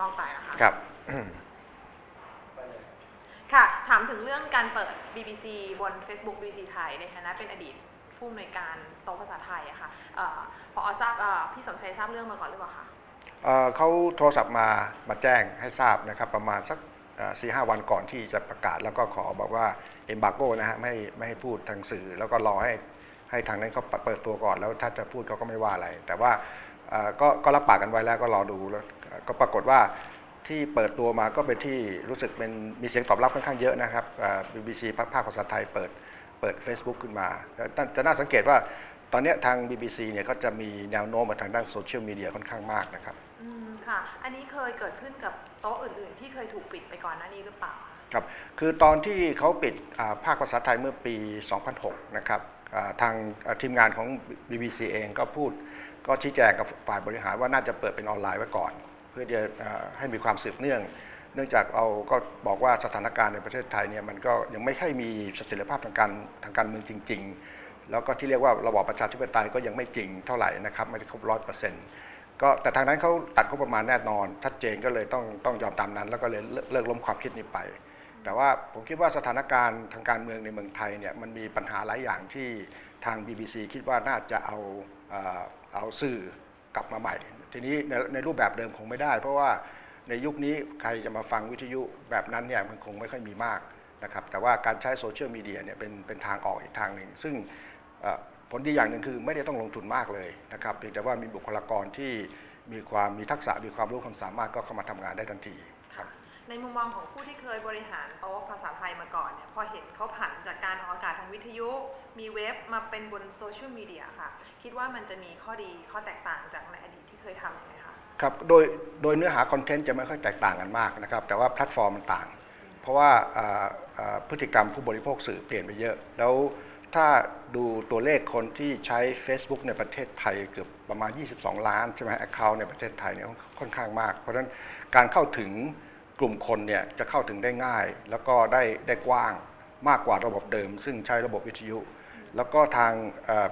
มองไปนะคะครับ ค่ะ ถามถึงเรื่องการเปิด BBC บน Facebook BBC ไทยในฐานะเป็นอดีตผู้อำนวยการโต๊ะภาษาไทยอะค่ะเอ่อพอทราบเอ่อพี่สมชัยทราบเรื่องมาก่อนหรือเปล่าคะเอ่อเขาโทรศัพท์มามาแจ้งให้ทราบนะครับ ประมาณสักสี่ห้าวันก่อนที่จะประกาศ แล้วก็ขอบอกว่าเอ b บาโกนะฮะไม่ให้ไม่ให้พูดทางสื่อ แล้วก็รอให้ให้ทางนั้นเขาเปิดตัวก่อน แล้วถ้าจะพูดเขาก็ไม่ว่าอะไร แต่ว่าเอ่อก็ก็รับปากกันไว้แล้วก็รอดูแล้ว ก็ปรากฏว่าที่เปิดตัวมาก็เป็นที่รู้สึกเป็นมีเสียงตอบรับค่อนข้างเยอะนะครับเอ่อ BBC ภาคภาคภาษาไทยเปิดเปิด Facebook ขึ้นมาแต่จะน่าสังเกตว่าตอนเนี้ยทาง BBC เนี่ยเขาจะมีแนวโน้มมาทางด้านโซเชียลมีเดียค่อนข้างมากนะครับ อืมค่ะ อันนี้เคยเกิดขึ้นกับโต๊ะอื่น ๆ ที่เคยถูกปิดไปก่อนหน้านี้หรือเปล่าคะครับ คือตอนที่เขาปิดอ่าภาคภาษาไทยเมื่อปี 2006 นะครับอ่าทางอ่าทีมงานของ BBC เองก็พูดก็ชี้แจงกับฝ่ายบริหารว่าน่าจะเปิดเป็นออนไลน์ไว้ก่อน เพื่อจะให้มีความสืบเนื่อง เนื่องจากเราก็บอกว่าสถานการณ์ในประเทศไทยเนี่ยมันก็ยังไม่ค่อยมีเสถียรภาพทางการทางการเมืองจริง ๆ แล้วก็ที่เรียกว่าระบอบประชาธิปไตยก็ยังไม่จริงเท่าไหร่นะครับไม่ได้ครบร้อยเปอร์เซ็นต์ก็แต่ทางนั้นเขาตัดงบประมาณแน่นอนชัดเจนก็เลยต้องต้องยอมตามนั้น แล้วก็เลยเลิกเลิกล้มความคิดนี้ไป แต่ว่าผมคิดว่าสถานการณ์ทางการเมืองในเมืองไทยเนี่ยมันมีปัญหาหลายอย่างที่ทาง BBC คิดว่าน่าจะเอาเอาสื่อ กลับมาใหม่ ทีนี้ในในรูปแบบเดิมคงไม่ได้ เพราะว่าในยุคนี้ใครจะมาฟังวิทยุแบบนั้นเนี่ยมันคงไม่ค่อยมีมากนะครับแต่ว่าการใช้โซเชียลมีเดียเนี่ยเป็นเป็นทางออกอีกทางหนึ่ง ซึ่งผลดีอย่างหนึ่งคือไม่ได้ต้องลงทุนมากเลยนะครับเพียงแต่ว่ามีบุคลากรที่มีความมีทักษะมีความรู้ความสามารถก็เข้ามาทำงานได้ทันที ในมุมมองของผู้ที่เคยบริหารโต๊ะภาษาไทยมาก่อนเนี่ยพอเห็นเขาผันจากการออกอากาศทางวิทยุ มีเว็บมาเป็นบนโซเชียลมีเดียค่ะ คิดว่ามันจะมีข้อดีข้อแตกต่างจากในอดีตที่เคยทำไหมคะครับโดยโดยเนื้อหาคอนเทนต์จะไม่ค่อยแตกต่างกันมากนะครับแต่ว่าแพลตฟอร์มมันต่าง เพราะว่าอ่าอ่าพฤติกรรมผู้บริโภคสื่อเปลี่ยนไปเยอะ แล้วถ้าดูตัวเลขคนที่ใช้ Facebook ในประเทศไทยเกือบประมาณ 22 ล้านใช่ไหมแอคเคาท์ในประเทศไทยเนี่ยค่อนข้างมาก เพราะฉะนั้นการเข้าถึง กลุ่มคนเนี่ยจะเข้าถึงได้ง่าย แล้วก็ได้ได้กว้างมากกว่าระบบเดิม ซึ่งใช้ระบบวิทยุ แล้วก็ทาง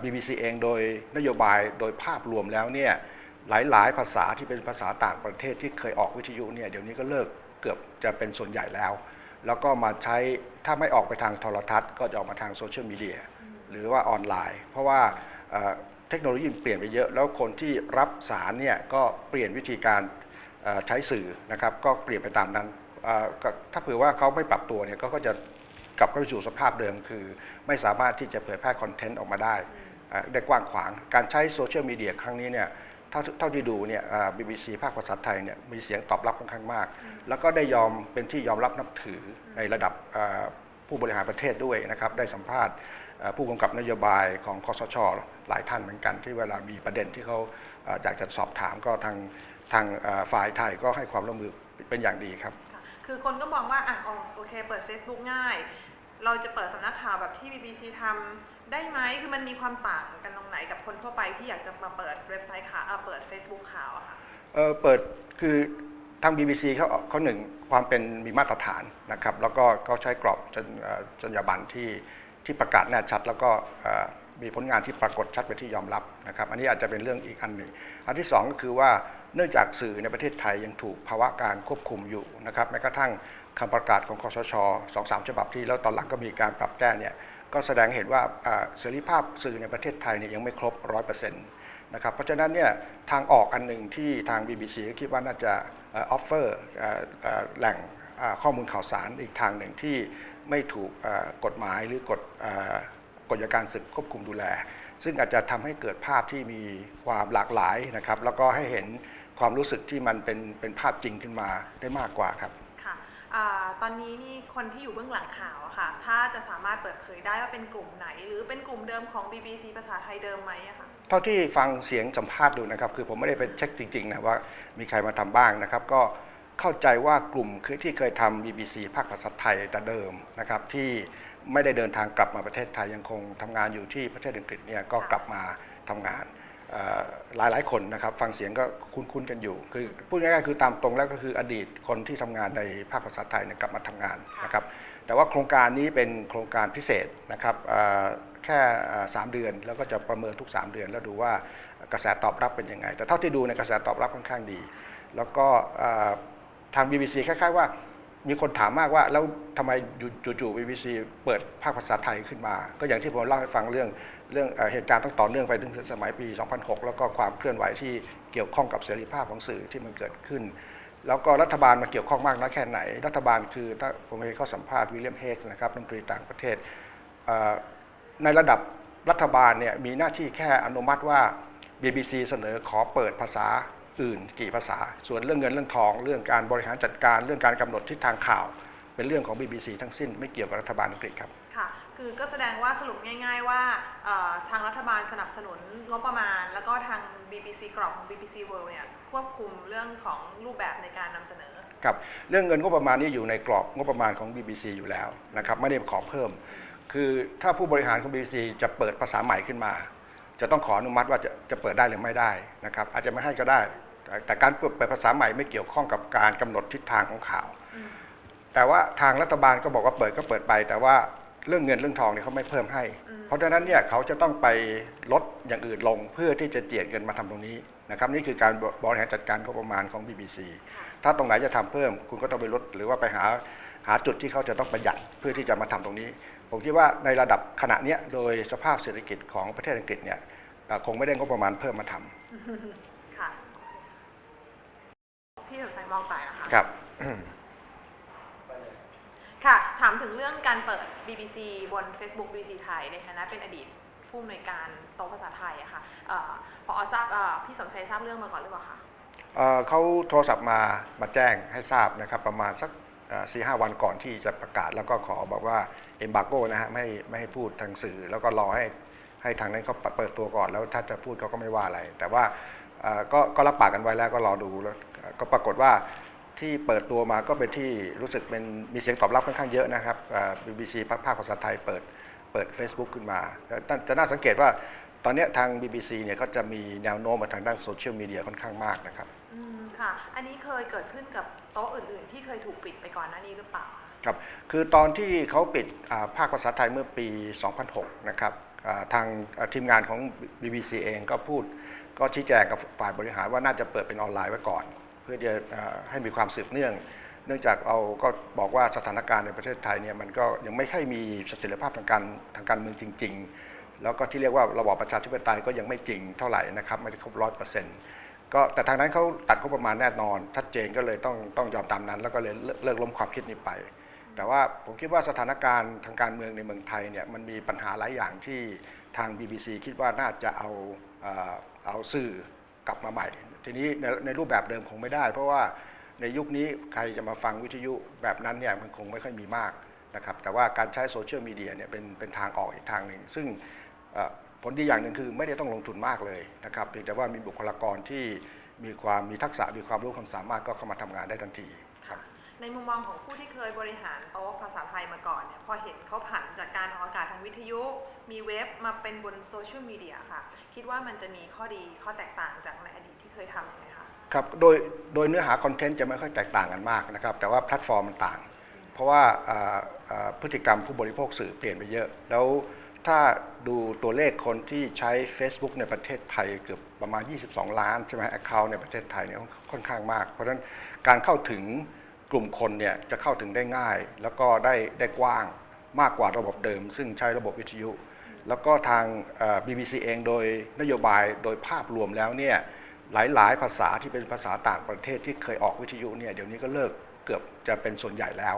BBC เองโดยนโยบายโดยภาพรวมแล้วเนี่ยหลาย ๆ ภาษาที่เป็นภาษาต่างประเทศที่เคยออกวิทยุเนี่ยเดี๋ยวนี้ก็เลิกเกือบจะเป็นส่วนใหญ่แล้ว แล้วก็มาใช้ถ้าไม่ออกไปทางโทรทัศน์ ก็จะออกมาทางโซเชียลมีเดียหรือว่าออนไลน์ เพราะว่าเทคโนโลยีมันเปลี่ยนไปเยอะ แล้วคนที่รับสารเนี่ยก็เปลี่ยนวิธีการ ใช้สื่อนะครับก็เปลี่ยนไปตามนั้น ถ้าเผื่อว่าเขาไม่ปรับตัวเนี่ยก็จะกลับเข้าไปสู่สภาพเดิม คือไม่สามารถที่จะเผยแพร่คอนเทนต์ออกมาได้ได้กว้างขวาง การใช้โซเชียลมีเดียครั้งนี้เนี่ยเท่าที่ดูเนี่ยอ่า BBC ภาคภาษาไทยเนี่ยมีเสียงตอบรับค่อนข้างมาก แล้วก็ได้ยอมเป็นที่ยอมรับนับถือในระดับผู้บริหารประเทศด้วยนะครับได้สัมภาษณ์ผู้กำกับนโยบายของคอสช หลายท่านเหมือนกันที่เวลามีประเด็นที่เขาอยากจะสอบถามก็ทาง ทางอ่าฝ่ายไทยก็ให้ความร่วมมือเป็นอย่างดีครับค่ะคือคนก็มองว่าอะอ๋อโอเค เปิด Facebook ง่าย เราจะเปิดสำนักข่าวแบบที่ BBC ทำได้ไหมคือมันมีความต่างกันตรงไหนกับคนทั่วไปที่อยากจะมาเปิดเว็บไซต์ข่าวเอ่อเปิด Facebook ข่าวอะค่ะเอ่อเปิดคือทาง BBC เขาเขาหนึ่งความเป็นมีมาตรฐานนะครับ แล้วก็เขาใช้กรอบจรรเอ่อจรรยาบรรณที่ที่ประกาศแน่ชัด แล้วก็เอ่อ มีผลงานที่ปรากฏชัดเป็นที่ยอมรับนะครับ อันนี้อาจจะเป็นเรื่องอีกอันหนึ่ง อันที่สองก็คือว่าเนื่องจากสื่อในประเทศไทยยังถูกภาวะการควบคุมอยู่นะครับแม้กระทั่งคำประกาศของคอสชสองสามฉบับที่แล้วตอนหลังก็มีการปรับแก้เนี่ยก็แสดงเห็นว่าเสรีภาพสื่อในประเทศไทยเนี่ยยังไม่ครบร้อยเปอร์เซ็นต์นะครับเพราะฉะนั้นเนี่ยทางออกอันหนึ่งที่ทาง BBC ก็คิดว่าน่าจะออฟเฟอร์แหล่งข้อมูลข่าวสารอีกทางหนึ่งที่ไม่ถูกกฎหมายหรือกฎ กฎอัยการศึกควบคุมดูแล ซึ่งอาจจะทำให้เกิดภาพที่มีความหลากหลายนะครับ แล้วก็ให้เห็นความรู้สึกที่มันเป็นเป็นภาพจริงขึ้นมาได้มากกว่าครับค่ะอาตอนนี้นี่คนที่อยู่เบื้องหลังข่าวอะค่ะ ถ้าจะสามารถเปิดเผยได้ว่าเป็นกลุ่มไหน หรือเป็นกลุ่มเดิมของ BBC ภาษาไทยเดิมไหมอะค่ะเท่าที่ฟังเสียงสัมภาษณ์ดูนะครับ คือผมไม่ได้ไปเช็คจริงๆนะว่ามีใครมาทำบ้างนะครับ ก็เข้าใจว่ากลุ่มคือที่เคยทำ BBC ภาคภาษาไทยแต่เดิมนะครับที่ ไม่ได้เดินทางกลับมาประเทศไทยยังคงทำงานอยู่ที่ประเทศอังกฤษเนี่ยก็กลับมาทำงานเอ่อหลายๆคนนะครับฟังเสียงก็คุ้นๆกันอยู่ คือพูดง่ายๆคือตามตรงแล้วก็คืออดีตคนที่ทำงานในภาคภาษาไทยเนี่ยกลับมาทำงานนะครับแต่ว่าโครงการนี้เป็นโครงการพิเศษนะครับเอ่อแค่เอ่อสามเดือนแล้วก็จะประเมินทุก 3 เดือน แล้วดูว่ากระแสตอบรับเป็นยังไง แต่เท่าที่ดูในยกระแสตอบรับค่อนข้างดี แล้วก็เอ่อทาง BBC คล้ายๆว่า มีคนถามมากว่าแล้วทำไมจู่ๆ BBC เปิดภาคภาษาไทยขึ้นมา ก็อย่างที่ผมเล่าให้ฟังเรื่องเรื่องเหตุการณ์ต้องต่อเนื่องไปถึงสมัยปี 2006 แล้วก็ความเคลื่อนไหวที่เกี่ยวข้องกับเสรีภาพของสื่อที่มันเกิดขึ้น แล้วก็รัฐบาลมาเกี่ยวข้องมากน้อยแค่ไหน รัฐบาลคือถ้าผมเคยเข้าสัมภาษณ์วิลเลียมเฮกส์นะครับรัฐมนตรีต่างประเทศในระดับรัฐบาลเนี่ยมีหน้าที่แค่อนุมัติว่า BBC เสนอขอเปิดภาษา อื่นกี่ภาษา ส่วนเรื่องเงินเรื่องทอง เรื่องการบริหารจัดการเรื่องการกำหนดทิศทางข่าว เป็นเรื่องของ BBC ทั้งสิ้นไม่เกี่ยวกับรัฐบาลอังกฤษครับค่ะคือก็แสดงว่าสรุปง่าย ๆ ว่าเอ่อทางรัฐบาลสนับสนุนงบประมาณ แล้วก็ทาง BBC กรอบของ BBC World เนี่ยควบคุมเรื่องของรูปแบบในการนำเสนอครับเรื่องเงินงบประมาณนี้อยู่ในกรอบงบประมาณของ BBC อยู่แล้วนะครับไม่ได้ขอเพิ่ม คือถ้าผู้บริหารของ BBC จะเปิดภาษาใหม่ขึ้นมา จะต้องขออนุมัติว่าจะจะเปิดได้หรือไม่ได้นะครับอาจจะไม่ให้ก็ได้ แต่แต่การเปิดภาษาใหม่ไม่เกี่ยวข้องกับการกำหนดทิศทางของข่าวอืมแต่ว่าทางรัฐบาลก็บอกว่าเปิดก็เปิดไป แต่ว่าเรื่องเงินเรื่องทองเนี่ยเขาไม่เพิ่มให้อืมเพราะฉะนั้นเนี่ยเขาจะต้องไปลดอย่างอื่นลงเพื่อที่จะเจียดเงินมาทำตรงนี้นะครับนี่คือการบริหารจัดการงบประมาณของ BBC ค่ะถ้าตรงไหนจะทำเพิ่ม คุณก็ต้องไปลดหรือว่าไปหาหาจุดที่เขาจะต้องประหยัดเพื่อที่จะมาทำตรงนี้ ผมคิดว่าในระดับขณะเนี้ยโดยสภาพเศรษฐกิจของประเทศอังกฤษเนี่ยเอ่อคงไม่ได้งบประมาณเพิ่มมาทำค่ะพี่สนใจ มองไปนะคะครับ ค่ะ ถามถึงเรื่องการเปิด BBC บน Facebook BBC ไทยในฐานะเป็นอดีตผู้อำนวยการโต๊ะภาษาไทยอะค่ะเอ่อพอทราบเอ่อพี่สมชัยทราบเรื่องมาก่อนหรือเปล่าคะ เอ่อเขาโทรศัพท์มามาแจ้งให้ทราบนะครับประมาณสักสี่ห้าวันก่อนที่จะประกาศแล้วก็ขอบอกว่าเอ b บ r โกนะฮะไม่ไม่ให้พูดทางสื่อ แล้วก็รอให้ให้ทางนั้นเขาเปิดตัวก่อนแล้วถ้าจะพูดเขาก็ไม่ว่าอะไร แต่ว่าเอ่อก็ก็รับปากกันไว้แล้วก็รอดูแล้วเอ่อ ก็ปรากฏว่าที่เปิดตัวมาก็เป็นที่รู้สึกเป็นมีเสียงตอบรับค่อนข้างเยอะนะครับเอ่อ BBC ภาคภาคภาษาไทยเปิดเปิด Facebook ขึ้นมาแต่แต่จะน่าสังเกตว่าตอนเนี้ยทาง BBC เนี่ยก็จะมีแนวโน้มมาทางด้านโซเชียลมีเดียค่อนข้างมากนะครับ อืมค่ะ อันนี้เคยเกิดขึ้นกับโต๊ะอื่นๆ ที่เคยถูกปิดไปก่อนหน้านี้หรือเปล่าคะครับ คือตอนที่เขาปิดอ่าภาคภาษาไทยเมื่อปี 2006 นะครับอ่าทางอ่าทีมงานของ BBC เองก็พูด ก็ชี้แจงกับฝ่ายบริหารว่าน่าจะเปิดเป็นออนไลน์ไว้ก่อนเพื่อจะให้มีความสืบเนื่อง เนื่องจากเราก็บอกว่าสถานการณ์ในประเทศไทยเนี่ยมันก็ยังไม่ค่อยมีเสถียรภาพทางการทางการเมืองจริง ๆ แล้วก็ที่เรียกว่าระบอบประชาธิปไตยก็ยังไม่จริงเท่าไหร่นะครับไม่ได้ครบร้อยเปอร์เซ็นต์ก็แต่ทางนั้นเขาตัดงบประมาณแน่นอนชัดเจนก็เลยต้องต้องยอมตามนั้น แล้วก็เลยเลิกล้มความคิดนี้ไป แต่ว่าผมคิดว่าสถานการณ์ทางการเมืองในเมืองไทยเนี่ยมันมีปัญหาหลายอย่างที่ทาง BBC คิดว่าน่าจะเอาเอาสื่อ กลับมาใหม่ ทีนี้ในในรูปแบบเดิมคงไม่ได้ เพราะว่าในยุคนี้ใครจะมาฟังวิทยุแบบนั้นเนี่ยมันคงไม่ค่อยมีมากนะครับแต่ว่าการใช้โซเชียลมีเดียเนี่ยเป็นเป็นทางออกอีกทางหนึ่ง ซึ่งผลดีอย่างหนึ่งคือไม่ได้ต้องลงทุนมากเลยนะครับเพียงแต่ว่ามีบุคลากรที่มีความมีทักษะมีความรู้ความสามารถก็เข้ามาทำงานได้ทันที ในมุมมองของผู้ที่เคยบริหารโต๊ะภาษาไทยมาก่อนเนี่ยพอเห็นเขาผันจากการออกอากาศทางวิทยุ มีเว็บมาเป็นบนโซเชียลมีเดียค่ะ คิดว่ามันจะมีข้อดีข้อแตกต่างจากในอดีตที่เคยทำยังไงคะครับโดยโดยเนื้อหาคอนเทนต์จะไม่ค่อยแตกต่างกันมากนะครับ แต่ว่าแพลตฟอร์มมันต่าง เพราะว่าอ่าอ่าพฤติกรรมผู้บริโภคสื่อเปลี่ยนไปเยอะ แล้วถ้าดูตัวเลขคนที่ใช้ Facebook ในประเทศไทยเกือบประมาณ 22 ล้านใช่ไหมแอคเคาท์ในประเทศไทยเนี่ยค่อนข้างมาก เพราะฉะนั้นการเข้าถึง กลุ่มคนเนี่ยจะเข้าถึงได้ง่าย แล้วก็ได้ได้กว้างมากกว่าระบบเดิม ซึ่งใช้ระบบวิทยุ แล้วก็ทาง BBC เองโดยนโยบายโดยภาพรวมแล้วเนี่ยหลาย ๆ ภาษาที่เป็นภาษาต่างประเทศที่เคยออกวิทยุเนี่ยเดี๋ยวนี้ก็เลิกเกือบจะเป็นส่วนใหญ่แล้ว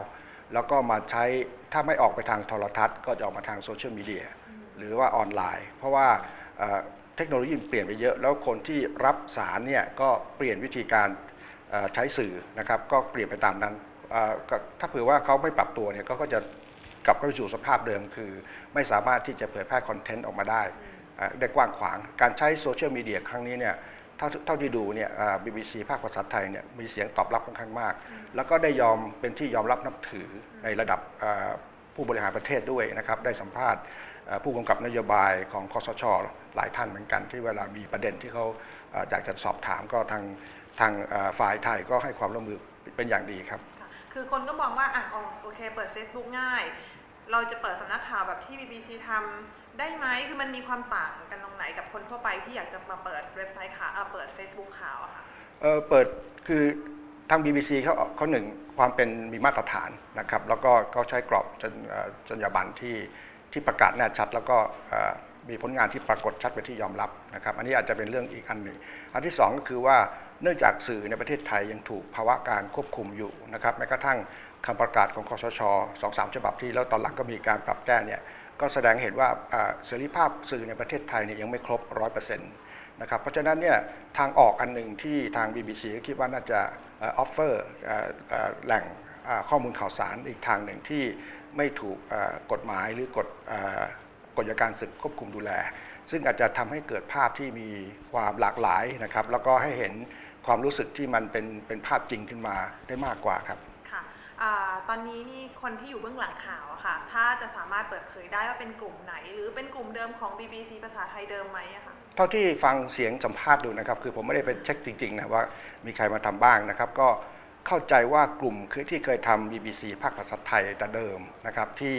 แล้วก็มาใช้ถ้าไม่ออกไปทางโทรทัศน์ ก็จะออกมาทางโซเชียลมีเดียหรือว่าออนไลน์ เพราะว่าเทคโนโลยีเปลี่ยนไปเยอะ แล้วคนที่รับสารเนี่ยก็เปลี่ยนวิธีการ ใช้สื่อนะครับก็เปลี่ยนไปตามนั้น ถ้าเผื่อว่าเขาไม่ปรับตัวเนี่ยก็จะกลับเข้าไปสู่สภาพเดิม คือไม่สามารถที่จะเผยแพร่คอนเทนต์ออกมาได้เอ่อได้กว้างขวาง การใช้โซเชียลมีเดียครั้งนี้เนี่ยเท่าที่ดูเนี่ยอ่า BBC ภาคภาษาไทยเนี่ยมีเสียงตอบรับค่อนข้างมาก แล้วก็ได้ยอมเป็นที่ยอมรับนับถือในระดับผู้บริหารประเทศด้วยนะครับ ได้สัมภาษณ์ผู้กำกับนโยบายของคอสช หลายท่านเหมือนกัน ที่เวลามีประเด็นที่เขาอยากจะสอบถามก็ทาง ทางอ่าฝ่ายไทยก็ให้ความร่วมมือเป็นอย่างดีครับค่ะคือคนก็มองว่าอะอ๋อโอเค เปิด Facebook ง่าย เราจะเปิดสำนักข่าวแบบที่ BBC ทำได้ไหมคือมันมีความต่างกันตรงไหนกับคนทั่วไปที่อยากจะมาเปิดเว็บไซต์ข่าวเอ่อเปิด Facebook ข่าวอะค่ะเออเปิดคือทาง BBC เขาเขาหนึ่งความเป็นมีมาตรฐานนะครับ แล้วก็เขาใช้กรอบจรรเอ่อจรรยาบรรณที่ที่ประกาศแน่ชัด แล้วก็เอ่อมีผลงานที่ปรากฏชัดเป็นที่ยอมรับนะครับ อันนี้อาจจะเป็นเรื่องอีกอันหนึ่ง อันที่สองก็คือว่า เนื่องจากสื่อในประเทศไทยยังถูกภาวะการควบคุมอยู่นะครับแม้กระทั่งคำประกาศของคอสชสองสามฉบับที่แล้วตอนหลังก็มีการปรับแก้เนี่ยก็แสดงเห็นว่าเสรีภาพสื่อในประเทศไทยเนี่ยยังไม่ครบร้อยเปอร์เซ็นต์นะครับเพราะฉะนั้นเนี่ยทางออกอันหนึ่งที่ทาง BBC ก็คิดว่าน่าจะออฟเฟอร์แหล่งข้อมูลข่าวสารอีกทางหนึ่งที่ไม่ถูกกฎหมายหรือกฎกฎการศึกควบคุมดูแล ซึ่งอาจจะทำให้เกิดภาพที่มีความหลากหลายนะครับแล้วก็ให้เห็น ความรู้สึกที่มันเป็นเป็นภาพจริงขึ้นมาได้มากกว่าครับค่ะอ่าตอนนี้นี่คนที่อยู่เบื้องหลังข่าวอะค่ะ ถ้าจะสามารถเปิดเผยได้ว่าเป็นกลุ่มไหน หรือเป็นกลุ่มเดิมของ BBC ภาษาไทยเดิมไหมอะค่ะเท่าที่ฟังเสียงสัมภาษณ์ดูนะครับ คือผมไม่ได้ไปเช็คจริงๆนะว่ามีใครมาทำบ้างนะครับ ก็เข้าใจว่ากลุ่มคือที่เคยทำ BBC ภาคภาษาไทยแต่เดิมนะครับที่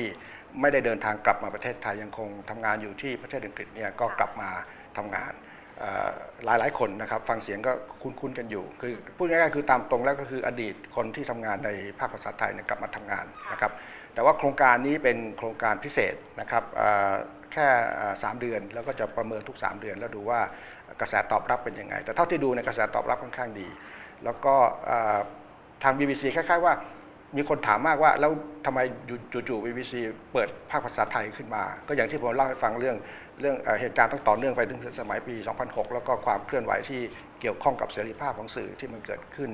ไม่ได้เดินทางกลับมาประเทศไทยยังคงทำงานอยู่ที่ประเทศอังกฤษเนี่ยก็กลับมาทำงาน เอ่อหลายคนนะครับฟังเสียงก็คุ้นๆกันอยู่ คือพูดง่ายๆคือตามตรงแล้วก็คืออดีตคนที่ทำงานในภาคภาษาไทยเนี่ยกลับมาทำงานนะครับแต่ว่าโครงการนี้เป็นโครงการพิเศษนะครับแค่เอ่อสามเดือนแล้วก็จะประเมินทุก 3 เดือน แล้วดูว่ากระแสตอบรับเป็นยังไง แต่เท่าที่ดูในกระแสตอบรับค่อนข้างดี แล้วก็ทาง BBC คล้ายๆว่า มีคนถามมากว่าแล้วทำไมจู่ๆ BBC เปิดภาคภาษาไทยขึ้นมา ก็อย่างที่ผมเล่าให้ฟังเรื่องเรื่องเหตุการณ์ต้องต่อเนื่องไปถึงสมัยปี 2006 แล้วก็ความเคลื่อนไหวที่เกี่ยวข้องกับเสรีภาพของสื่อที่มันเกิดขึ้น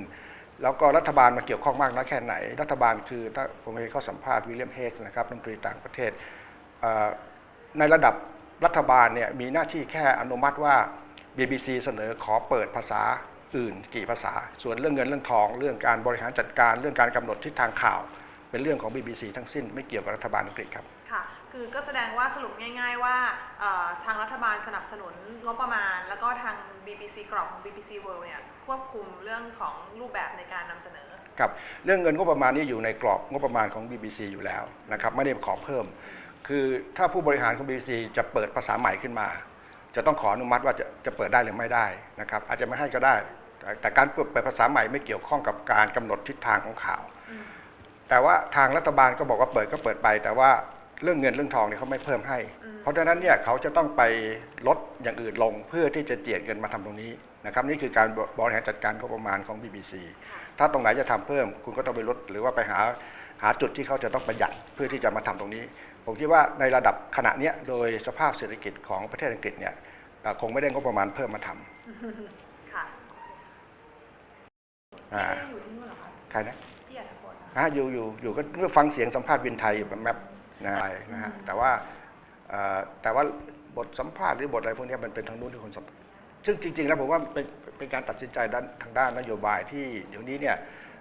แล้วก็รัฐบาลมาเกี่ยวข้องมากน้อยแค่ไหน รัฐบาลคือถ้าผมเคยเข้าสัมภาษณ์วิลเลียมเฮกส์นะครับรัฐมนตรีต่างประเทศในระดับรัฐบาลเนี่ยมีหน้าที่แค่อนุมัติว่า BBC เสนอขอเปิดภาษา อื่นกี่ภาษา ส่วนเรื่องเงินเรื่องทอง เรื่องการบริหารจัดการเรื่องการกำหนดทิศทางข่าว เป็นเรื่องของ BBC ทั้งสิ้นไม่เกี่ยวกับรัฐบาลอังกฤษครับค่ะคือก็แสดงว่าสรุปง่าย ๆ ว่าเอ่อทางรัฐบาลสนับสนุนงบประมาณ แล้วก็ทาง BBC กรอบของ BBC World เนี่ยควบคุมเรื่องของรูปแบบในการนำเสนอครับเรื่องเงินงบประมาณนี้อยู่ในกรอบงบประมาณของ BBC อยู่แล้วนะครับไม่ได้ขอเพิ่ม คือถ้าผู้บริหารของ BBC จะเปิดภาษาใหม่ขึ้นมา จะต้องขออนุมัติว่าจะจะเปิดได้หรือไม่ได้นะครับอาจจะไม่ให้ก็ได้ แต่แต่การเปิดเปิดภาษาใหม่ไม่เกี่ยวข้องกับการกำหนดทิศทางของข่าวอืมแต่ว่าทางรัฐบาลก็บอกว่าเปิดก็เปิดไป แต่ว่าเรื่องเงินเรื่องทองเนี่ยเขาไม่เพิ่มให้อืมเพราะฉะนั้นเนี่ยเขาจะต้องไปลดอย่างอื่นลงเพื่อที่จะเจียดเงินมาทำตรงนี้นะครับนี่คือการบริหารจัดการงบประมาณของ BBC ถ้าตรงไหนจะทำเพิ่ม คุณก็ต้องไปลดหรือว่าไปหาหาจุดที่เขาจะต้องประหยัดเพื่อที่จะมาทำตรงนี้ ผมคิดว่าในระดับขณะเนี้ยโดยสภาพเศรษฐกิจของประเทศอังกฤษเนี่ยเอ่อคงไม่ได้งบประมาณเพิ่มมาทค่ะำ อ่าพี่ไม่ได้อยู่ที่นู่นเหรอคะใครนะพี่อัธพลนะคะอ่าอยู่อยู่อยู่ก็เมื่อฟังเสียงสัมภาษณ์วินไทยอยู่แบบแมปนะอะไรนะฮะอืมแต่ว่าเอ่อแต่ว่าบทสัมภาษณ์หรือบทอะไรพวกเนี้ยมันเป็นทางนู้นที่คนสัมซึ่งจริง ๆ แล้วผมว่าเป็นเป็นการตัดสินใจด้านทางด้านนโยบายที่เดี๋ยวนี้เนี่ย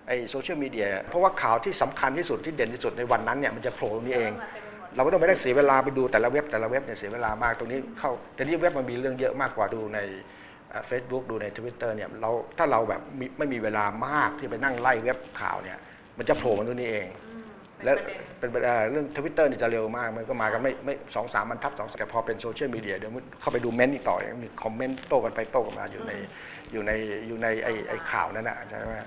ไอโซเชียลมีเดียเพราะว่าข่าวที่สำคัญที่สุดที่เด่นที่สุดในวันนั้นเนี่ยมันจะโผล่ตรงนี้เองมาเต็มไปหมดเราไม่ต้องไปได้เสียเวลาไปดูแต่ละเว็บแต่ละเว็บเนี่ยเสียเวลามากตรงนี้เข้าแต่นี่เว็บมันมีเรื่องเยอะมากกว่าดูใน เฟซบุ๊กดูใน Twitter เนี่ยเราถ้าเราแบบมีไม่มีเวลามากที่ไปนั่งไล่เว็บข่าวเนี่ยมันจะโผล่มาตรงนี้เองอืมเป็นแล้วประเด็นเป็นประเด็นเอ่อเรื่องทวิตเตอร์นี่จะเร็วมาก มันก็มากันไม่ไม่สองสามบรรทัดสองแต่พอเป็นโซเชียลมีเดียเดี๋ยวมันเข้าไปดูเม้นต์อีกต่อเนี่ยมีคอมเมนต์โต้กันไปโต้กันมาอยู่ในอยู่ในอยู่ในไอไอข่าวนั่นนะใช่ไหมค